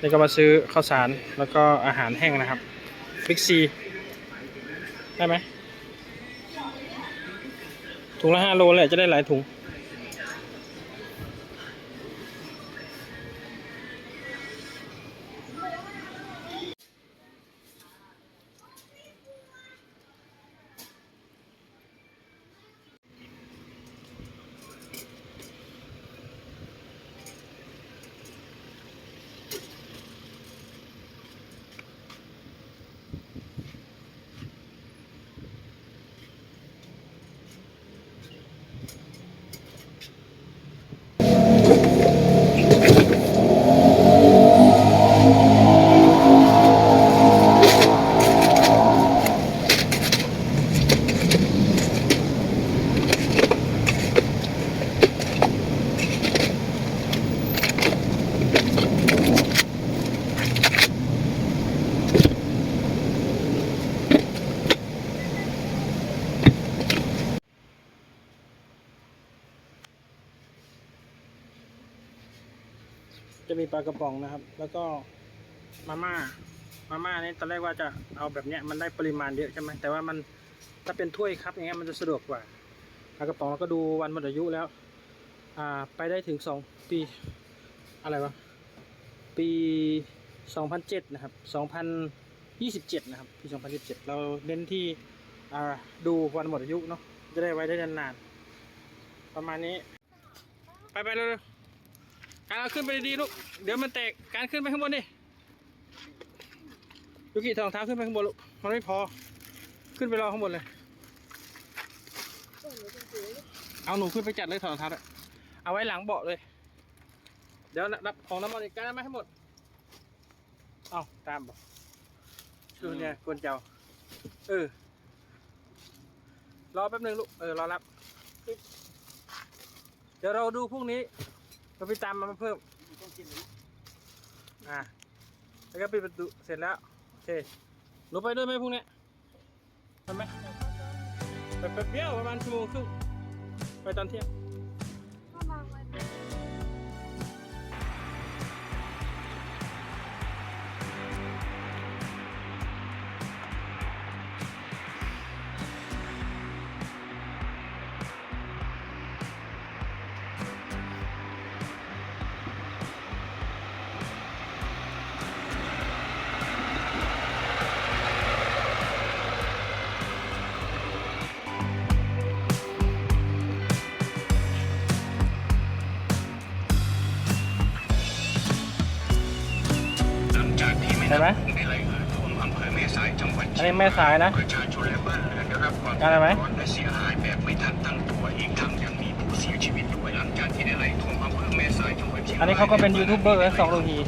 นี่ก็มาซื้อข้าวสารแล้วก็อาหารแห้งนะครับบิ๊กซีได้ไหมถุงละห้าโลเลยจะได้หลายถุง นะครับ แล้วก็มาม่ามาม่านี่ตอนแรกว่าจะเอาแบบเนี้ยมันได้ปริมาณเยอะใช่ไหมแต่ว่ามันถ้าเป็นถ้วยครับอย่างเงี้ยมันจะสะดวกกว่าปลากระป๋องเราก็ดูวันหมดอายุแล้ว อ่าไปได้ถึงสองปีอะไรวะปีสองพันเจ็ดนะครับสองพันยี่สิบเจ็ดนะครับปีสองพันสิบเจ็ดเราเน้นที่อ่าดูวันหมดอายุเนาะจะได้ไว้ได้นานๆประมาณนี้ ไปไปเร็ว การเอาขึ้นไปดีๆลูก เดี๋ยวมันแตก การขึ้นไปข้างบนดิยูกิถอดรองเท้าขึ้นไปข้างบนลูก มันไม่พอ ขึ้นไปรอข้างบนเลย เอาหนูขึ้นไปจัดเลยถอดรองเท้าด้วยเอาไว้หลังเบาะเลย เดี๋ยวนับของน้ำมันอีกการมาให้หมด เอาตามบอกชูเนี่ยกวนเจ้า เออ รอแป๊บนึงลูก เออ รอรับ เดี๋ยวเราดูพรุ่งนี้ เราไปตามมันมาเพิ่มอ่าแล้วก็ปิดประตูเสร็จแล้ว โอเคหนูไปด้วยไหมพรุ่งนี้ไปไหมไปแป๊บเดียวประมาณชั่วโมงครึ่งไปตอนเที่ยง เห็นไหมอันนี้แม่สายนะได้ไหมอันนี้เขาก็เป็นยูทูบเบอร์สองลูกี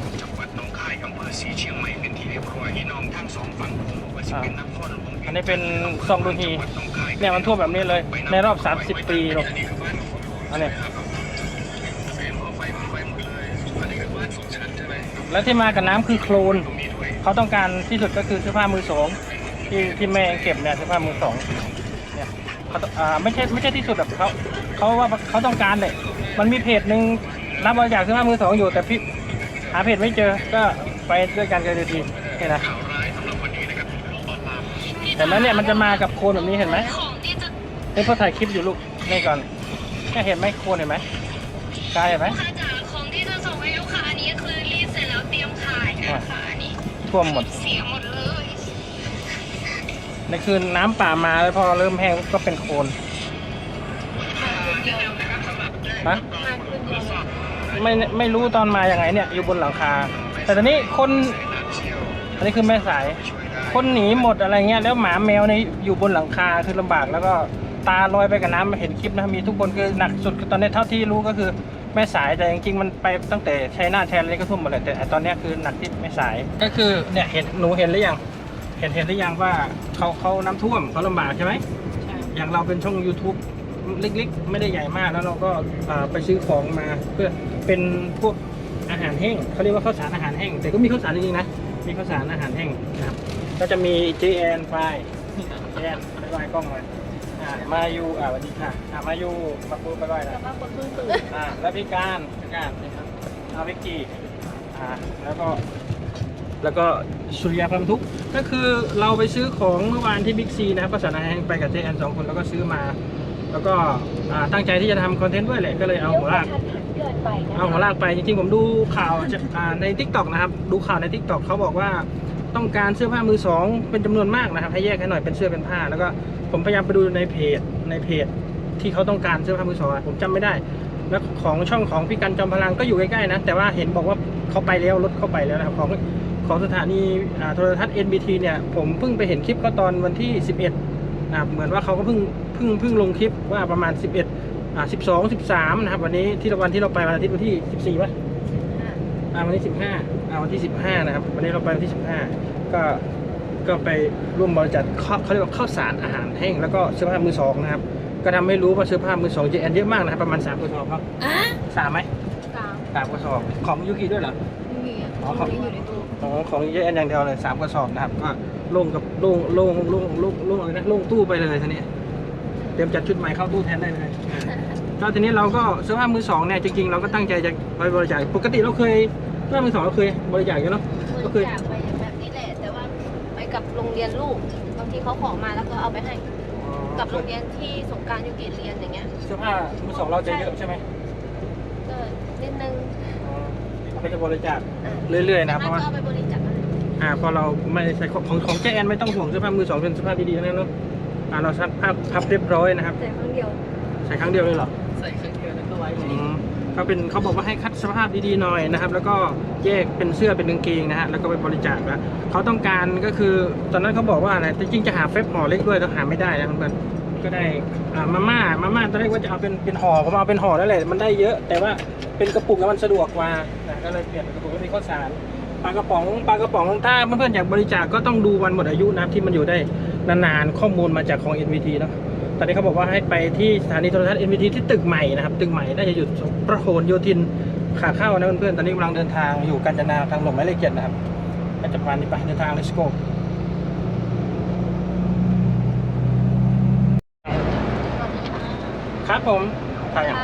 อันนี้เป็นสองดูหีเนี่ยมันท่วมแบบนี้เลย ในรอบ 30 ปีหรอกอันนี้และที่มากับน้ำคือโคลน เขาต้องการที่สุดก็คือเสื้อผ้ามือสองที่ที่แม่เก็บเนี่ยเสื้อผ้ามือสองเนี่ยเขาอ่าไม่ใช่ไม่ใช่ที่สุดแบบเขาเขาว่าเขาต้องการเลยมันมีเพจหนึ่งรับบริจาคเสื้อผ้ามือสองอยู่แต่พี่หาเพจไม่เจอก็ไปด้วยกันกันดีๆเห็นนะเห็นไหมเนี่ยมันจะมากับโคนแบบนี้เห็นไหมของที่จะนี่พอถ่ายคลิปอยู่ลูกนี่ก่อนเนี่เห็นไหมโคนเห็นไหมกายเห็นไหม ท่วมหมด เสียหมดเลยในคืนน้ำป่ามาแล้วพอเริ่มแห้งก็เป็นโคลนนะไม่ไม่รู้ตอนมาอย่างไงเนี่ย อยู่บนหลังคา แต่ตอนนี้คนอันนี้คือแม่สาย คนหนีหมดอะไรเงี้ยแล้วหมาแมวในยอยู่บนหลังคาคือลำบากแล้วก็ตาลอยไปกับน้ำเห็นคลิปนะมีทุกคนคือหนักสุดคือตอนนี้เท่าที่รู้ก็คือแม่สายแต่จริงๆมันไปตั้งแต่ชัยนาทแทนอะไรก็ท่วมหมดเลยแต่ตอนนี้คือหนักที่แม่สายก็คือเนี่ยเห็นหนูเห็นหรือยังเห็นเห็นหรือยังว่าเขาเขาน้ำท่วมเขาลำบากใช่ไหมอย่างเราเป็นช่อง YouTube เล็กๆ ไม่ได้ใหญ่มากแล้วเราก็ไปซื้อของมาเพื่อเป็นพวกอาหารแห้งเขาเรียกว่าข้าวสารอาหารแห้งแต่ก็มีข้าวสารจริงๆนะมีข้าวสารอาหารแห้งนะครับก็จะมีเจแอนไฟเจแอนบายบายกล้องเลย อ่ามาอยู่อ่าสวัสดีค่ะอ่ามาอยู่มาพูดบายบายนะมาคนเพิ่งตื่นอ่าแล้วพี่การพี่การนะครับเอาพี่กีอ่อ่าแล้วก็ แล้วก็สุริยาพรหมทุกข์ก็คือเราไปซื้อของเมื่อวานที่บิ๊กซีนะครับก็สานาแฮงไปกับเจแอนสองคนแล้วก็ซื้อมา แล้วก็อ่าตั้งใจที่จะทำคอนเทนต์ด้วยแหละก็เลยเอาหัวลากเอาหัวลากไปจริงๆผมดูข่าวจากอ่าใน t ิ k t o k นะครับ ดูข่าวใน t ิ k t o k เขาบอกว่า ต้องการเสื้อผ้ามือสองเป็นจำนวนมากนะครับ ให้แยกให้หน่อยเป็นเสื้อเป็นผ้า แล้วก็ผมพยายามไปดูในเพจในเพจ ที่เขาต้องการเสื้อผ้ามือสองอะผมจำไม่ได้ แล้วของช่องของพี่กันจอมพลังก็อยู่ใกล้ๆนะแต่ว่าเห็นบอกว่าเขาไปแล้วรถเข้าไปแล้วนะครับของของสถานีอ่าโทรทัศน์ NBT เนี่ยผมเพิ่งไปเห็นคลิปเขาตอนวันที่ 11นะครับเหมือนว่าเขาก็เพิ่งเพิ่งเพิ่งลงคลิปว่าประมาณ 11อ่า12 13 นะครับ วันนี้ที่วันที่เราไปวันอาทิตย์วันที่ 14ป่ะอ่าวันที่สิบห้าอ่า วันที่สิบห้านะครับ วันนี้เราไปวันที่สิบห้าก็ก็ไปร่วมบริจาคข้าวเขาเรียกว่าข้าวสารอาหารแห้งแล้วก็เสื้อผ้ามือสองนะครับ ก็ทำให้รู้ว่าเสื้อผ้ามือสองเจแอนเยอะมากนะครับประมาณสามกระสอบครับอะสามไหมสามสามกระสอบของยูกิด้วยเหรอมีอะอ๋อตรงนี้อยู่ในตู้ของของเจแอนอย่างเดียวเลยสามกระสอบนะครับก็โล่งกับโล่งโล่งโล่งโล่งโล่งอะไรนะโล่งตู้ไปเลยทีนี้เตรียมจัดชุดใหม่เข้าตู้แทนได้เลยก็ทีนี้เราก็เสื้อผ้ามือสองเนี่ยจริงๆเราก็ตั้งใจจะไปบริจาคปกติเราเคย เสื้อผ้ามือสองเราเคยบริจาคอยู่เนาะบก็คือริจาคไปแบบนี้แหละ แต่ว่าไปกับโรงเรียนลูกบางทีเขาขอมาแล้วก็เอาไปให้ กับโรงเรียนที่สงกรารยูกิเรียนอย่างเงี้ยเสื้อผ้ามือสองเราจะเยอะใช่ไหมก็นิดนึงอ๋อเราก็จะบริจาคอะเรื่อยๆนะครับเพแล้วราะว่าก็เอาไปบริจาคอะไรอ่าพอเราไม่ใส่ของของของแจแอนไม่ต้องห่วงเสื้อผ้ามือสองเป็นเสื้อผ้าดีๆทั้งนั้นเนาะอ่าเราซักผ้าพับเรียบร้อยนะครับแต่ครั้งเดียวใส่ครั้งเดียวเลยเหรอ เขาเป็นเขาบอกว่าให้คัดสภาพดีๆหน่อยนะครับ แล้วก็แยกเป็นเสื้อเป็นกางเกงนะฮะแล้วก็ไปบริจาคแล้วเขาต้องการก็คือตอนนั้นเขาบอกว่าอะไรจริงๆจะหาเฟบห่อเล็กด้วยแต่หาไม่ได้นะเพื่อนก็ได้อ่ามาม่ามาม่าตอนแรกว่าจะเอาเป็นเป็นห่อผมเอาเป็นห่อแล้วแหละมันได้เยอะ แต่ว่าเป็นกระปุกแล้วมันสะดวกกว่านะก็เลยเปลี่ยนเป็นกระปุกก็มีข้าวสารปลากระป๋องปลากระป๋องถ้าเพื่อนๆอยากบริจาคก็ต้องดูวันหมดอายุนับที่มันอยู่ได้นานๆข้อมูลมาจากของ NVT เนาะ ตอนนี้เขาบอกว่าให้ไปที่สถานีโทรทัศน์ NVT ที่ตึกใหม่นะครับ ตึกใหม่น่าจะอยู่ประโคนโยธินขาเข้านะเพื่อนๆ ตอนนี้กำลังเดินทางอยู่กาญจนาทางหลวงหมายเลขเจ็ดนะครับก็จะผ่านนี้ไปเดินทาง let's go ครับผมถ่ายอะ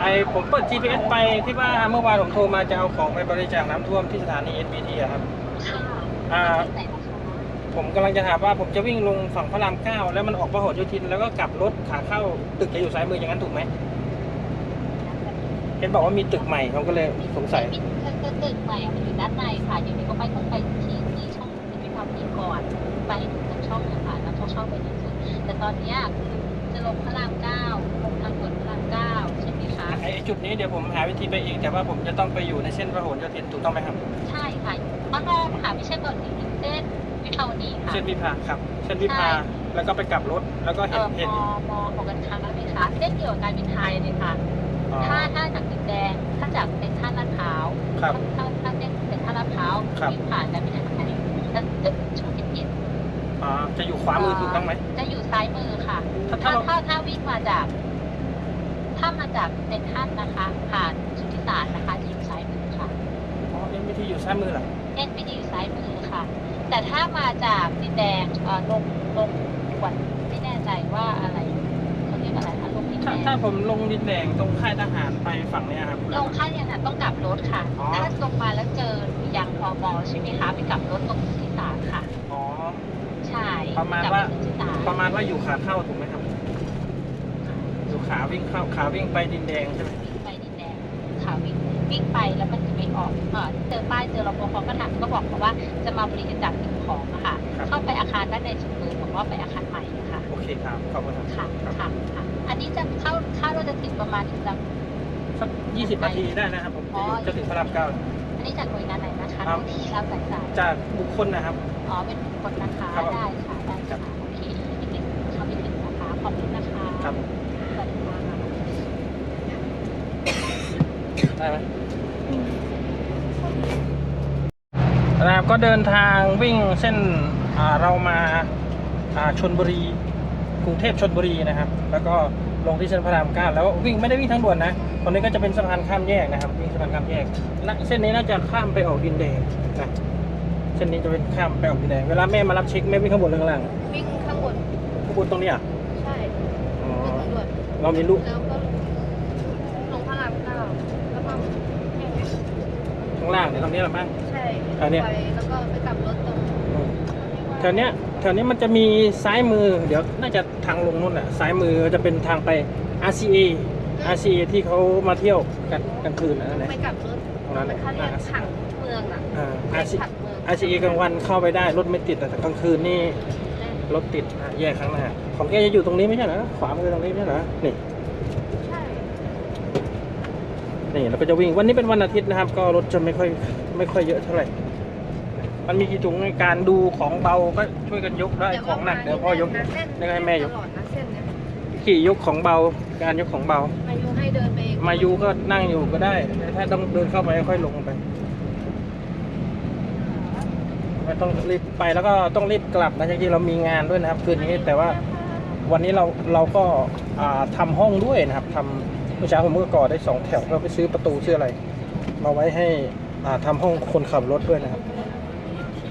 ไอผมเปิด GPS ไปที่ว่าเมื่อวานผมโทรมาจะเอาของไปบริจาคน้ำท่วมที่สถานี NBT อะครับ อ่า ผมกำลังจะถามว่าผมจะวิ่งลงฝั่งพระรามเก้าแล้วมันออกพหลโยธิน แล้วก็กลับรถขาเข้าตึกจะอยู่ซ้ายมืออย่างนั้นถูกไหมเห็นบอกว่ามีตึกใหม่เขาก็เลยสงสัยคือตึกใหม่มันอยู่ด้านในค่ะเดี๋ยวนี้ก็ไปต้องไปที่ที่ช่องที่มีความดีก่อนไปถึงตรงช่องเนะคะแล้วต้องช่องไปที่สุดแต่ตอนเนี้ยคือจะลงพระรามเก้าลงทางด่วนพระรามเก้าใช่ไหมคะไอ้จุดนี้เดี๋ยวผมหาวิธีไปเองแต่ว่าผมจะต้องไปอยู่ในเส้นพหลโยธินถูกต้องไหมครับ ใช่ค่ะบ้านนอกค่ะไม่ใช่ตอนนี้เส้น วิภาวดีค่ะเส้นวิภาครับเส้นวิภา ใช่ แล้วก็ไปกลับรถ แล้วก็เอเห็นอเห็นมอมอของกันค้าไหมคะเส้นเดียวกับการบินไทยเลยค่ะ อ๋อถ้าถ้าจากดินแดง ถ้าจากเป็นท่าลาดพร้าว ครับ ถ้าถ้าเส้นเป็นท่าลาดพร้าวครับ วิ่งผ่านการบินไทยจะจะช่วงเย็นอ๋อจะอยู่ขวามือถูกต้องไหมจะอยู่ซ้ายมือค่ะ ถ้าถ้าถ้าเรา ถ้าถ้าวิ่งมาจาก ถ้ามาจากเซนทรัลนะคะ ผ่านสุทธิสารนะคะจะอยู่ซ้ายมือค่ะ อ๋อเอ็นวิธีอยู่ซ้ายมือเหรอ เอ็นพีดีอยู่ซ้ายมือค่ะ แต่ถ้ามาจากดินแดงเอ่อลงลงด่วนไม่แน่ใจว่าอะไรเขาเรียกอะไรคะลงดินถ้าแดถ้างผมลงดินแดงตรงค่ายทหารไปฝั่งเนี้ยครับลงค่ายเนี่ยค่ะต้องกลับรถค่ะอ๋อถ้าลงมาแล้วเจอยังพอมอใช่ไหมคะไปกลับรถตรงสุทธิสารค่ะอ๋อใช่ประมาณกลับว่าสุทธิสารประมาณว่าอยู่ขาเข้าถูกไหมครับ อยู่ขาวิ่งเข้าขาวิ่งไปดินแดงใช่ไหมวิ่งไปดินแดงค่ะวิ่งวิ่งไปแล้วมันจะ ไปออกเออเจอป้ายเจอรปภก็ถามก็บอกเขาว่าจะมาบริจาคสิ่งของอะค่ะครับเข้าไปอาคารด้านในสุดเลยบอกว่าไปอาคารใหม่อะค่ะโอเคครับขอบคุณครับค่ะครับค่ะค่ะอันนี้จะเข้าเข้าเราจะถึงประมาณถึงจะสักยี่สิบนาทีได้นะครับผมอ๋อจะถึงพระรามเก้าอันนี้จากหน่วยงานไหนนะคะครับที่รับสายสายจากบุคคลนะครับอ๋อเป็นคนนะคะครับได้ค่ะได้ค่ะโอเคนิดนึงเข้าไปถึงนะคะขอบคุณนะคะครับสวัสดีค่ะได้ไหม นะครับก็เดินทางวิ่งเส้นอ่าเรามาอ่าชนบุรีกรุงเทพชนบุรีนะครับ แล้วก็ลงที่เส้นพระรามเก้าแล้ววิ่งไม่ได้วิ่งทั้งด่วนนะตรงนี้ก็จะเป็นสะพานข้ามแยกนะครับวิ่งสะพานข้ามแยกณเส้นนี้น่าจะข้ามไปออกดินแดงนะเส้นนี้จะเป็นข้ามไปออกดินแดงเวลาแม่มารับเช็คแม่วิ่งข้างบนหรือข้างล่างวิ่งข้างบนข้างบนตรงนี้อะใช่อ๋อขึ้นทางด่วนเรามีลูกแล้วก็ลงพระรามเก้าแล้วก็แค่นี้อืางล่างเนี่ยตรงนี้แหละมั้ง ใช่อันเนี้ย ไปแล้วก็ไปกลับรถตรงแถวเนี้ยแถวนี้มันจะมีซ้ายมือ เดี๋ยวน่าจะทางลงนู่นแหละซ้ายมือจะเป็นทางไป RCA RCA ที่เขามาเที่ยวกันกลางคืนนะนั่นแหละ ไปกลับรถตรงนั้นแหละเขาเรียกผังเมืองอะอ่า เรียก RCA ผังเมือง RCA กลางวันเข้าไปได้รถไม่ติดแต่กลางคืนนี่แน่รถติดอะแยกข้างหน้าของแกจะอยู่ตรงนี้ไม่ใช่เหรอขวามือตรงนี้ไม่ใช่เหรอนี่ ใช่ นี่เราก็จะวิ่งวันนี้เป็นวันอาทิตย์นะครับ ก็รถจะไม่ค่อยไม่ค่อยเยอะเท่าไหร่ มันมีกี่ถุงในการดูของเบาก็ช่วยกันยกได้ของหนักเดี๋ยวพ่อยกนะเส้นเดี๋ยวให้แม่ยกตลอดนะเส้นเนี้ยขี่ยกของเบาการยกของเบา มายูให้เดินไปเองมายูก็นั่งอยู่ก็ได้แต่ถ้าต้องเดินเข้าไปค่อยลงไปไม่ต้องรีบไปแล้วก็ต้องรีบกลับนะจริงๆเรามีงานด้วยนะครับ คืนนี้แต่ว่าวันนี้เราเราก็อ่าทำห้องด้วยนะครับทำ เมื่อเช้าผมก็ก่อได้สองแถวก็ไปซื้อประตูซื้ออะไรมาไว้ให้อ่าทำห้องคนขับรถด้วยนะครับ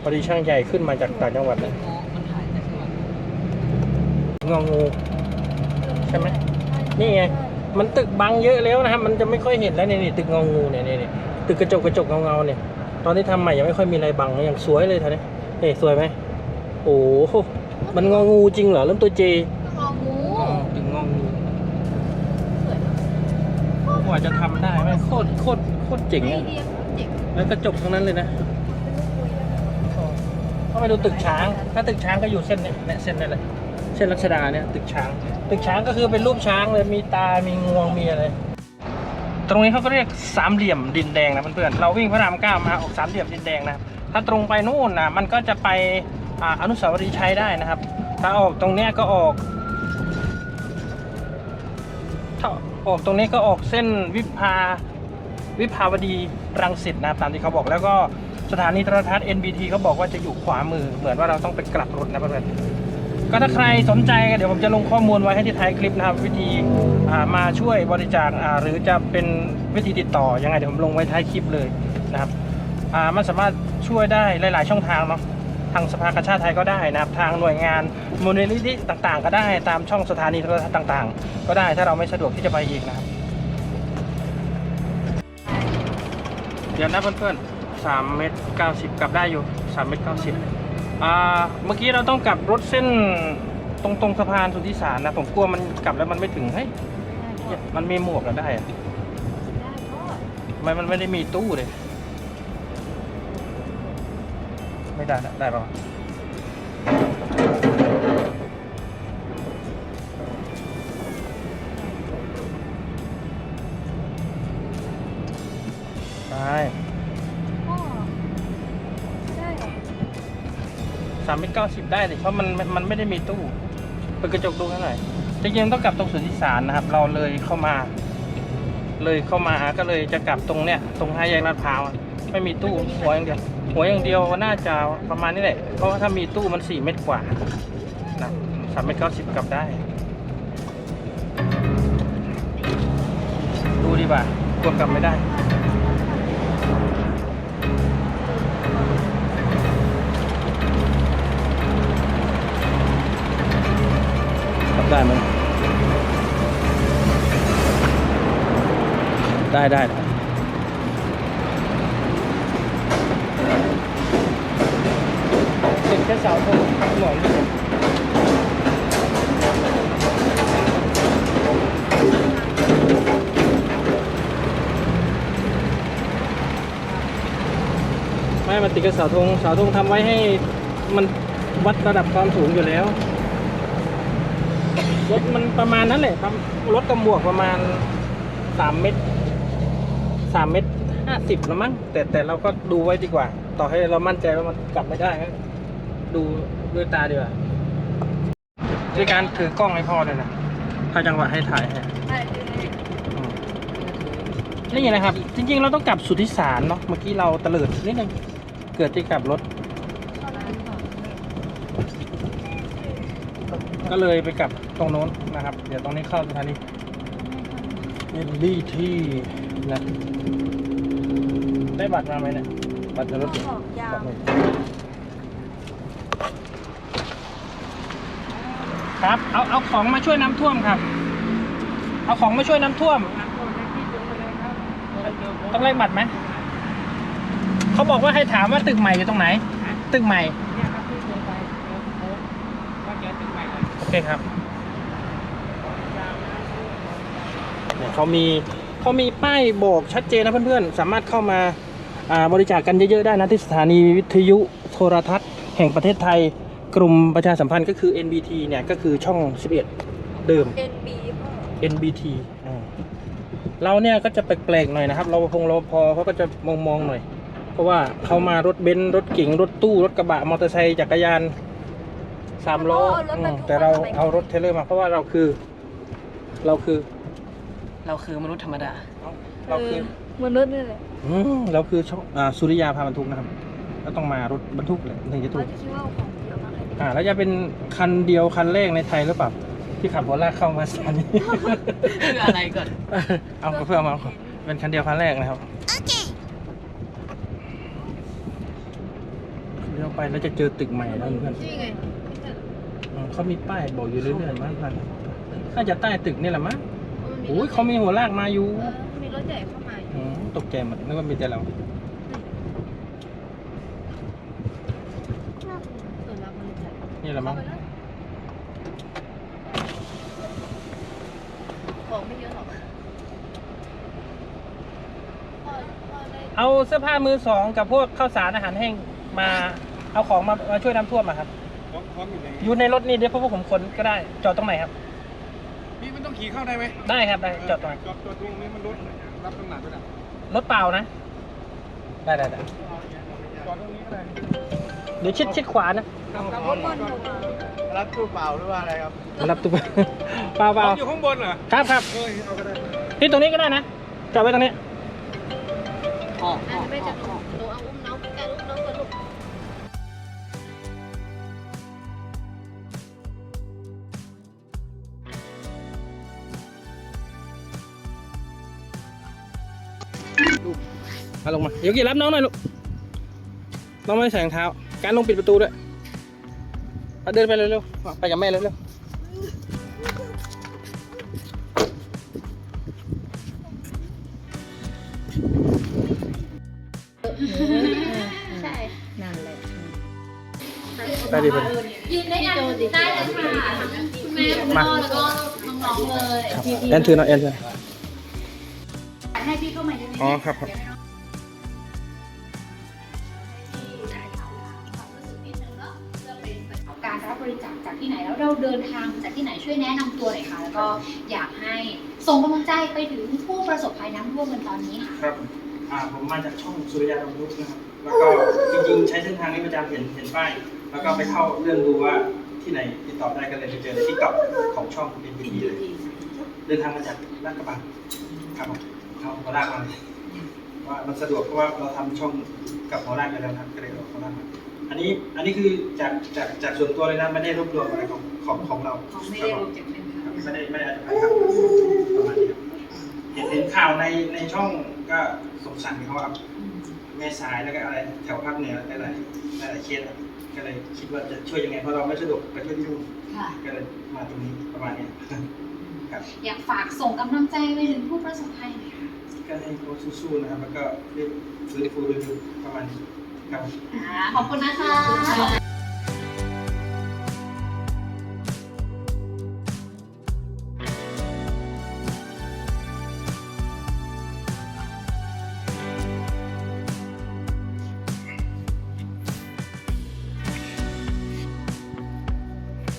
พอดีช่างใหญ่ขึ้นมาจากต่างจังหวัดนะงองูใช่ไหมนี่ไงมันตึกบังเยอะแล้วนะครับ มันจะไม่ค่อยเห็นแล้วเนี่ยนี่ตึกงองูเนี่ยนี่นี่ตึกกระจกกระจกเงาเงาเนี่ย ตอนที่ทำใหม่ยังไม่ค่อยมีอะไรบังอย่างสวยเลยท่านี้นี่สวยไหมโอ้โหมันงองูจริงเหรอเริ่มตัวเจ งองู ตึกงองู สวยนะ กว่าจะทำได้ไหมโคตรโคตรโคตรเจ๋งไออะเดียเจ๋งแล้วกระจกทั้งนั้นเลยนะเข้าไปดูตึกช้าง ถ้าตึกช้างก็อยู่เส้นเนี้ยเนี่ยเส้นนี่แหละเส้นรัชดาเนี่ยตึกช้าง ตึกช้างก็คือเป็นรูปช้างเลยมีตา มีงวง มีอะไร ตรงนี้เขาก็เรียกสามเหลี่ยมดินแดงนะเพื่อนๆ เราวิ่งพระรามเก้ามาออกสามเหลี่ยมดินแดงนะครับถ้าตรงไปนู่นนะมันก็จะไปอ่าอนุสาวรีย์ชัยได้นะครับ ถ้าออกตรงเนี้ยก็ออก ออกตรงนี้ก็ออกเส้นวิภาวิภาวดีรังสิตนะครับตามที่เขาบอกแล้วก็สถานีโทรทัศน์ NBT เขาบอกว่าจะอยู่ขวามือ เหมือนว่าเราต้องไปกลับรถนะเพื่อนๆก็ถ้าใครสนใจเดี๋ยวผมจะลงข้อมูลไว้ให้ที่ท้ายคลิปนะครับ วิธีมาช่วยบริจาคหรือจะเป็นวิธีติดต่อยังไงเดี๋ยวผมลงไว้ท้ายคลิปเลยนะครับมันสามารถช่วยได้หลาย ๆ ช่องทางเนาะ ทางสภากาชาติไทยก็ได้นะครับทางหน่วยงานมูลนิธิต่างๆ ก็ได้ตามช่องสถานีโทรทัศน์ต่างๆ ก็ได้ถ้าเราไม่สะดวกที่จะไปเองนะครับ เดี๋ยวนะเพื่อนๆสามเมตรเก้าสิบกลับได้อยู่สามเมตรเก้าสิบอ่าเมื่อกี้เราต้องกลับรถเส้นตรงตรงสะพานสุทธิสารนะผมกลัวมันกลับแล้วมันไม่ถึงเฮ้ยมันมีหมวกแล้วได้อะได้ก็ทำไมมันไม่ได้มีตู้เลย ไม่ได้นะได้ป่าวะได้ก็ได้เหรอสามเมตรเก้าสิบได้เลยเพราะมันมันไม่ได้มีตู้เปิดกระจกดูข้างในจริงๆต้องกลับตรงสุทธิสารนะครับ เราเลยเข้ามา เลยเข้ามาก็เลยจะกลับตรงเนี้ยตรงห้าแยกลาดพร้าวอะไม่มีตู้หัวอย่างเดียว หัวอย่างเดียวน่าจะประมาณนี้แหละ เพราะว่าถ้ามีตู้มันสี่เมตรกว่านะสามเมตรเก้าสิบกลับได้ ดูดีกว่ากลัวกลับไม่ได้กลับได้ไหมได้ได้ สาธงหมอนอยู่ไม่มันติดกับเสาธงเสาธงทำไว้ให้มันวัดระดับความสูงอยู่แล้ว รถมันประมาณนั้นแหละครับรถกระหมวกประมาณสามเมตรสามเมตรห้าสิบแล้วมั้งแต่แต่เราก็ดูไว้ดีกว่า ต่อให้เรามั่นใจว่ามันกลับไม่ได้ ดูด้วยตาดีกว่าด้วยการถือกล้องให้พ่อเลยนะถ้าจังหวะให้ถ่ายให้ได้ได้ได้อืมนี่นะครับ จริงๆ เราต้องกลับสุทธิสารเนาะเมื่อกี้เราตะเลิดนิดนึงเกิดที่กลับรถ ก็เลยไปกลับตรงโน้นนะครับ เดี๋ยวตรงนี้เข้าสถานีเอลลี่ที่นะได้บัตรมาไหมเนี่ยบัตรรถออกยาวบัตรหนึ่ง ครับเอาเอาของมาช่วยน้ำท่วมครับ เอาของมาช่วยน้ำท่วม ต้องเลขบัตรไหมเขาบอกว่าให้ถามว่าตึกใหม่อยู่ตรงไหน ตึกใหม่โอเลยโอเคครับเนี่ยเขามีเขามีป้ายบอกชัดเจนนะเพื่อนๆ สามารถเข้ามาอ่าบริจาคกันเยอะๆได้นะที่สถานีวิทยุโทรทัศน์แห่งประเทศไทย กลุ่มประชาสัมพันธ์ก็คือ NBT เนี่ยก็คือช่อง 11 เดิม NB พ่อ NBT อ่าเราเนี่ยก็จะแปลกๆหน่อยนะครับเราพงเราพอเขาก็จะมองๆหน่อย เพราะว่าเขามารถเบนซ์รถเก๋งรถตู้รถกระบะมอเตอร์ไซค์จักรยานสามล้ออืมแต่เราเอารถเทรลเลอร์มาเพราะว่าเราคือ เราคือเราคือมนุษย์ธรรมดา เราคือ มนุษย์นี่แหละอืมเราคือช่องอ่าสุริยาพาบรรทุกนะครับก็ต้องมารถบรรทุกเลยถึงจะถูเรากจะคิดว่าของเยอะมากเลย อ่าแล้วจะเป็นคันเดียวคันแรกในไทยหรือเปล่าที่ขับหัวลากเข้ามาสถานี คืออะไรก่อนเอาเพื่อเอามาเป็นคันเดียวคันแรกนะครับเลี้ยวไปแล้วจะเจอตึกใหม่แล้วเพื่อนนี่ไงอืมเขามีป้ายบอกอยู่เรื่อยๆมั้งพันน่าจะใต้ตึกนี่แหละมั้งโอ้ยเขามีหัวลากมาอยู่เออมีรถใหญ่เข้ามาอยู่อืมตกใจหมดนึกว่ามีแต่เรา ส่วนเรามันใหญ่ นี่ แหละมั้งของไม่เยอะหรอกพ่อพ่อได้เอาเสื้อผ้ามือสองกับพวกข้าวสารอาหารแห้งมา เอาของมามาช่วยน้ำท่วมอะครับพร้อมพร้อมอยู่ในอยู่ในรถนี่เดี๋ยวพวกผมขนก็ได้จอดตรงไหนครับพี่มันต้องขี่เข้าได้ไหมได้ครับได้จอดตรงไหนจอดจอดตรงนี้มันรถรับน้ำหนักด้วยนะรถเปล่านะ ได้ได้ได้จอดตรงนี้ก็ได้ เดี๋ยวชิดชิดขวานะ รับรถก่อนรับตู้เปล่าหรือว่าอะไรครับรับตุ๊บเปล่าเปล่าอยู่ข้างบนเหรอครับครับเอ้ยเอาก็ได้ที่ตรงนี้ก็ได้นะจอดไว้ตรงนี้ออกอันนี้ไม่จะหนูหนูเอาอุ้มน้องการอุ้มน้องกันลูกมาลงมาเดี๋ยวกี่รับน้องหน่อยลูกน้องไม่ใส่รองเท้า การลงปิดประตูด้วย เอาเดินไปเร็วๆไปกับแม่เร็วใช่นั่นแหละๆไปดิไปดิยืนได้ยังได้เลยค่ะทั้งคุณแม่คุณพ่อแล้วก็น้องๆเลย ครับแอนถือหน่อยแอนถือหน่อยให้พี่เข้ามายืนอ๋อครับครับ เราเดินทางจากที่ไหนช่วยแนะนำตัวหน่อยค่ะ แล้วก็อยากให้ส่งกำลังใจไปถึงผู้ประสบภัยน้ำท่วมกันตอนนี้ค่ะ ครับอ่าผมมาจากช่องสุริยาดำรุกนะครับ แล้วก็จริงๆ ใช้เส้นทางนี้ประจำเห็นเห็นป้าย แล้วก็ไปเข้าเรื่องดูว่าที่ไหนติดต่อได้กันเลยไปเจอในที่ตอกของช่องเป็นพีเลย เดินทางมาจากลาดกระบังครับผมเข้าโคราชมาเลยว่ามันสะดวกเพราะว่าเราทำช่องกับโคราชไปแล้วนะครับก็เลยเอาโคราชมา อันนี้อันนี้คือจากจากจากส่วนตัวเลยนะไม่ได้รวบรวมอะไรของของของเราของไม่ได้รวมจากเป็นครับไม่ได้ไม่ได้อะไรครับประมาณนี้ครับเห็นเห็นข่าวในในช่องก็สงสารเขาครับแม่สายแล้วก็อะไรแถวภาคเหนือหลายๆหลายๆเคสอะก็เลยคิดว่าจะช่วยยังไงเพราะเราไม่สะดวกไปช่วยที่นู่นค่ะ ก็เลยมาตรงนี้ประมาณนี้ครับ อยากฝากส่งกำลังใจไปถึงผู้ประสบภัยหน่อยค่ะก็ให้เขาสู้ๆนะครับแล้วก็เรียกฟื้นฟูเร็วๆประมาณนี้ ครับ อ่าขอบคุณนะคะ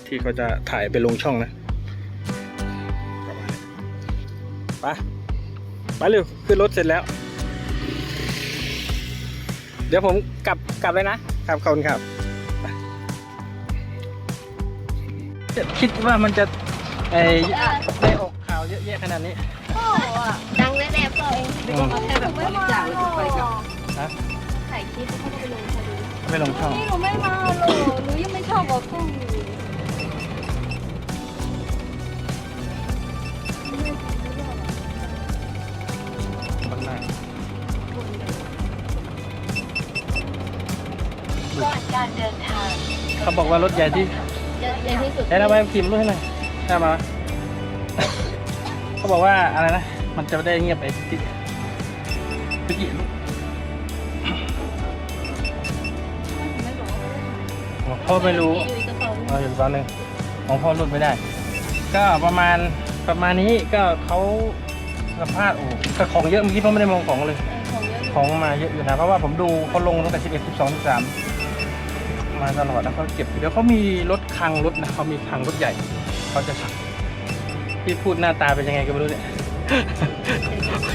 ที่เขาจะถ่ายไปลงช่องนะไปไปเร็ว ขึ้นรถเสร็จแล้ว เดี๋ยวผมกลับกลับเลยนะครับขอบคุณครับไปคิดว่ามันจะไอ้ได้ออกข่าวเยอะแยะขนาดนี้พ่ออะดังแน่ๆพ่อเองอืมเอาแค่แบบบริจาคหรือไปกับฮะถ่ายคลิปแล้วเขาก็ไปลงพอดีไม่ลงช่องนี่หนูไม่มาหรอกหนูยังไม่ชอบบอกกล้องอยู่ เขาบอกว่ารถใหญ่ที่ใหญ่ที่สุดใล้วเอาไปพิมพ์รูปให้หน่อยได้มา เขาบอกว่าอะไรนะ มันจะได้เงียบไปที่ตะกี้ลูกของพ่อไม่รู้เราอยู่ตอนหนึ่งของพ่อรุ่ไม่ได้ ก็ประมาณประมาณนี้ก็เขาสัภาษโอ้ก็ของเยอะเมื่อกี้พ่อไม่ได้มองของเลย ของมาเยอะอยู่นะ เพราะว่าผมดูเขาลงตั้งแต่11 12 13 มาตลอดนะเขาเก็บเดี๋ยวเขามีรถคังรถนะเขามีคังรถใหญ่เขาจะสั่งพี่พูดหน้าตาเป็นยังไงก็ไม่รู้เนี่ย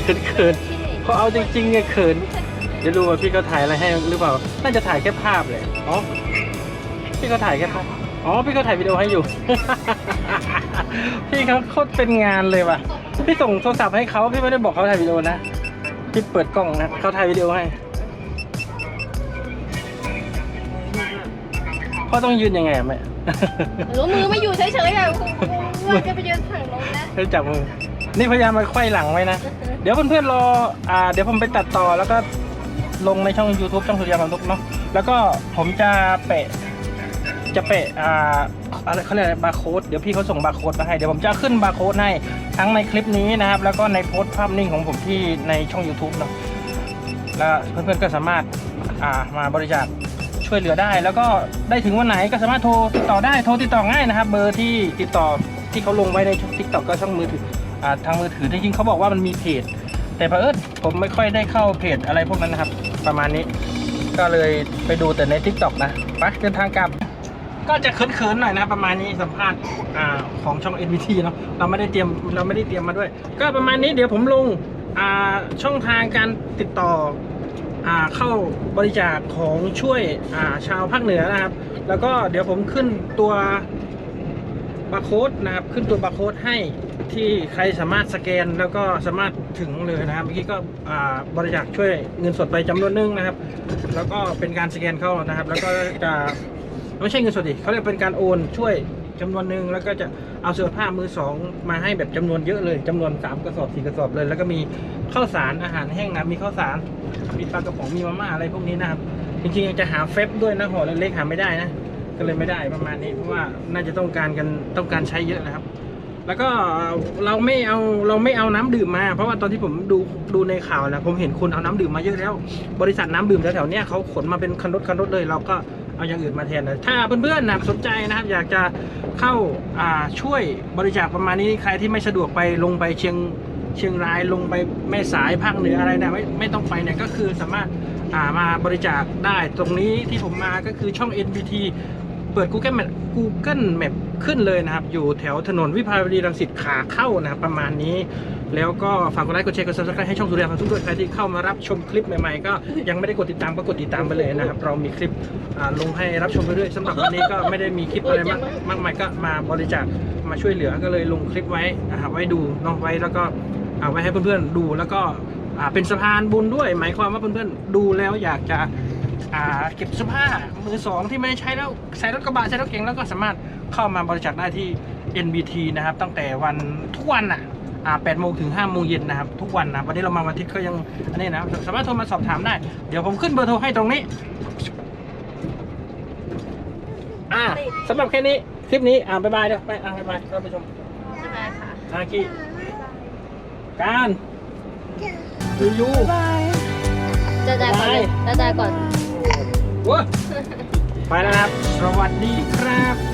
เขินเขินๆเขาเอาจริงๆเนี่ยเขินเดี๋ยวดูว่าพี่เขาถ่ายอะไรให้หรือเปล่า น่าจะถ่ายแค่ภาพเลยอ๋อพี่เขาถ่ายแค่ภาพอ๋อพี่เขาถ่ายวิดีโอให้อยู่ พี่เขาโคตรเป็นงานเลยว่ะพี่ส่งโทรศัพท์ให้เขาพี่ไม่ได้บอกเขาถ่ายวิดีโอนะพี่เปิดกล้องนะเขาถ่ายวิดีโอให้ พ่อต้องยืนยังไงอะแม่รู้มือไม่อยู่เฉยๆอะคุณว่าจะไปยืนถังลงนะให้จับมือ นี่พยายามมาไขว้หลังไว้นะ เดี๋ยวเพื่อนๆรอ อ่า เดี๋ยวผมไปตัดต่อแล้วก็ลงในช่อง YouTube ช่องสุริยาบรรทุกเนาะ แล้วก็ผมจะเปะ จะเปะ อ่า อะไรเขาเรียกอะไรบาร์โค้ด เดี๋ยวพี่เขาส่งบาร์โค้ดมาให้ เดี๋ยวผมจะขึ้นบาร์โค้ดให้ ทั้งในคลิปนี้นะครับ แล้วก็ในโพสต์ภาพนิ่งของผมที่ในช่อง YouTube เนาะ แล้วเพื่อนๆก็สามารถ อ่า มาบริจาค ช่วยเหลือได้ แล้วก็ได้ถึงวันไหนก็สามารถโทรติดต่อได้โทรติดต่อง่ายนะครับ เบอร์ที่ติดต่อที่เขาลงไว้ในทิกตอกก็ช่องมือถืออทางมือถือจริงๆเขาบอกว่ามันมีเพจ แต่เผอิญผมไม่ค่อยได้เข้าเพจอะไรพวกนั้นนะครับ ประมาณนี้ ก็เลยไปดูแต่ใน t ิ k t o k นะไปเดินทางกลับ ก็จะเขินๆหน่อยนะประมาณนี้สัมภาษณ์ของช่อง NVT เนาะเราไม่ได้เตรียมเราไม่ได้เตรียมมาด้วย ก็ประมาณนี้เดี๋ยวผมลงช่องทางการติดต่อ เข้าบริจาคของช่วยอ่าชาวภาคเหนือนะครับ แล้วก็เดี๋ยวผมขึ้นตัวบาร์โค้ดนะครับ ขึ้นตัวบาร์โค้ดให้ที่ใครสามารถสแกนแล้วก็สามารถถึงเลยนะครับเมื่อกี้ก็อ่าบริจาคช่วยเงินสดไปจำนวนหนึงนะครับ แล้วก็เป็นการสแกนเข้านะครับ แล้วก็จะไม่ใช่เงินสดดิเขาเรียกเป็นการโอนช่วย จำนวนหนึ่งแล้วก็จะเอาเสื้อผ้ามือสองมาให้แบบจำนวนเยอะเลยจำนวนสามกระสอบสี่กระสอบเลย แล้วก็มีข้าวสารอาหารแห้งนะมีข้าวสารมีปลากระป๋องมีมาม่าอะไรพวกนี้นะครับจริงๆยากจะหาเฟบด้วยนะห่อเล็กๆหาไม่ได้นะก็เลยไม่ได้ประมาณนี้เพราะว่าน่าจะต้องการกันต้องการใช้เยอะนะครับ แล้วก็เราไม่เอาเราไม่เอาน้ำดื่มมา เพราะว่าตอนที่ผมดูดูในข่าวนะผมเห็นคนเอาน้ำดื่มมาเยอะแล้ว บริษัทน้ำดื่มแถวๆนี้เขาขนมาเป็นคันรถคันรถเลย เราก็ เอาอย่างอื่นมาแทนเลยถ้าเพื่อนๆนะสนใจนะครับ อยากจะเข้าาช่วยบริจาคประมาณนี้ใครที่ไม่สะดวกไปลงไปเชียงเชียงรายลงไปแม่สายภาคเหนืออะไรนะไม่ไม่ต้องไปเนี่ยก็คือสามารถามาบริจาคได้ตรงนี้ที่ผมมาก็คือช่อง NBT เปิด Google Map Google Map ขึ้นเลยนะครับ อยู่แถวถนนวิภาวดีรังสิตขาเข้านะครับประมาณนี้ แล้วก็ฝากกดไลค์กดแชร์กด subscribe ให้ช่องสุริยาพันธุกด้วยใครที่เข้ามารับชมคลิปใหม่ๆ ก็ยังไม่ได้กดติดตามก็กดติดตามไปเลยนะครับ เรามีคลิปอ่าลงให้รับชมไปเรื่อยๆสำหรับวันนี้ก็ไม่ได้มีคลิปอะไรมากมากมายก็มาบริจาคมาช่วยเหลือก็เลยลงคลิปไว้นะครับไว้ดูเนาะไว้แล้วก็เอาไว้ให้เพื่อนๆดูแล้วก็อ่าเป็นสะพานบุญด้วย หมายความว่าเพื่อนๆดูแล้วอยากจะอ่าเก็บเสื้อผ้ามือสองที่ไม่ได้ใช้แล้วใช้รถกระบะใช้รถเก๋งแล้วก็สามารถเข้ามาบริจาคได้ที่ NBT นะครับตั้งแต่วันทุกวันอะ อ่า8โมงถึง5โมงเย็นนะครับ ทุกวันนะวันนี้เรามาวันอาทิตย์ก็ยังอันนี้นะสามารถโทรมาสอบถามได้ เดี๋ยวผมขึ้นเบอร์โทรให้ตรงนี้อ่าสำหรับแค่นี้คลิปนี้อ่าบ๊ายบายเด้อไปอ่าบ๊ายบายท่านผู้ชมใช่ไหมคะอากิการยูยูจะจ่ายก่อนเลยจะจ่ายก่อนเว้ยไปแล้วนะครับ สวัสดีครับ